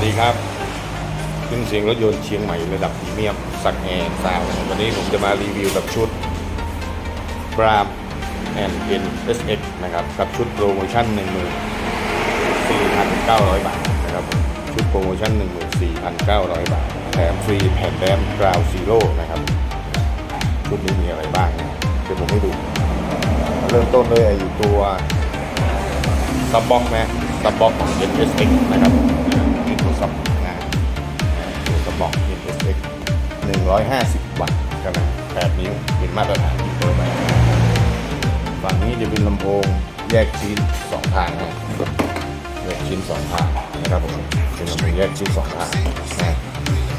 สดีครับขึ้นเสียงรถยนต์เชียงใหม่ระดับพรีเมียมสักแอนซาววันนี้ผมจะมารีวิวกับชุด b r a m and N SX นเอสเอ็นะครับกับชุดโปรโมชั่น14,900บาทนะครับชุดโปรโมชั่น14,900บาท แถมฟรีแผ่นแรมกราวซีโร่นะครับชุดนี้มีอะไรบ้างเดี๋ยวผมให้ดู เริ่มต้นเลยอยู่ตัวซับบ็อกนะซับบ็อกของ NSX นะครับ 150 วัตต์ขนาด8นิ้วเป็นมาตรฐานที่เปิดไปฝั่งนี้จะเป็นลำโพงแยกชิ้น 2 ทางนะแยกชิ้น 2 ทางนะครับผมเป็นลำโพงแยกชิ้น 2 ทางนะ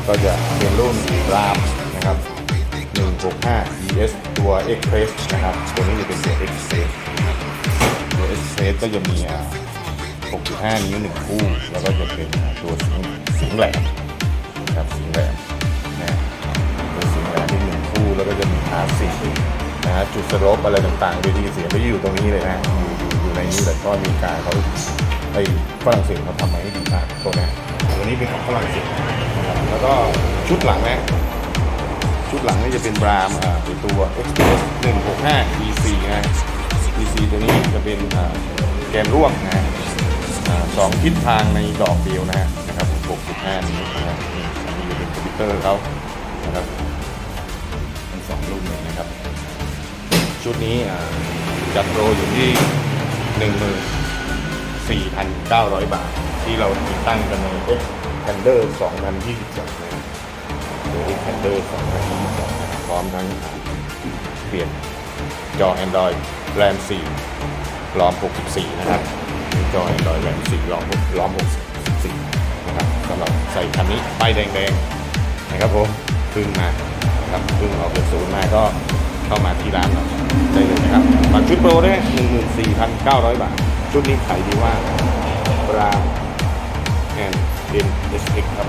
ก็จะเป็นรุ่นรามนะครับ 165 ES ตัว Express นะครับ ตัวนี้จะเป็นตัว Express ตัว Express ก็จะมี6.5 นิ้ว1คู่ แล้วก็จะเป็นตัวสิงสิงแหลมนะครับสิงแหล สีนะฮะจุดสโลปอะไรต่างๆเวทีเสียงก็อยู่ตรงนี้เลยนะอยู่อยู่อยู่ในนี้แต่ก็มริการเขาไอ้ฝรั่งเศสเขาทำมาให้ดีมากตัวนี้ตัวนี้เป็นของฝรั่งเศสนะครับแล้วก็ชุดหลังนะชุดหลังนี่จะเป็นบรามอ่าเป็นตัว XPS 165 EC นะ EC ตัวนี้จะเป็นอ่าแกนร่วมนะสองทิศทางในดอกเดียวนะฮะนะครับ 6.5นิ้นะฮะอันนี้จะเป็นคอมพิวเตอร์เขานะครับ ชุดนี้จัดโปรอยู่ที่ 14,900 บาท ที่เราติดตั้งกันใน X Thunder 2022นะครับโดยแคนเดอร์2022นะครับพร้อมทั้งเปลี่ยนจอ Android RAM 4รอม 64 นะครับจอ Android RAM 4รอมรอม 64 นะครับสำหรับใส่คันนี้ป้ายแดงๆ นะครับผมเพึ่งมาครับเพึ่งออกจากศูนย์มาก็ เข้ามาที่ร้านเราได้เลยนะครับบัตรชุดโปรด้วย14,900 บาท ชุดนี้ขายดีว่ากราแอนด์เอ็นเอสเอ็กครับ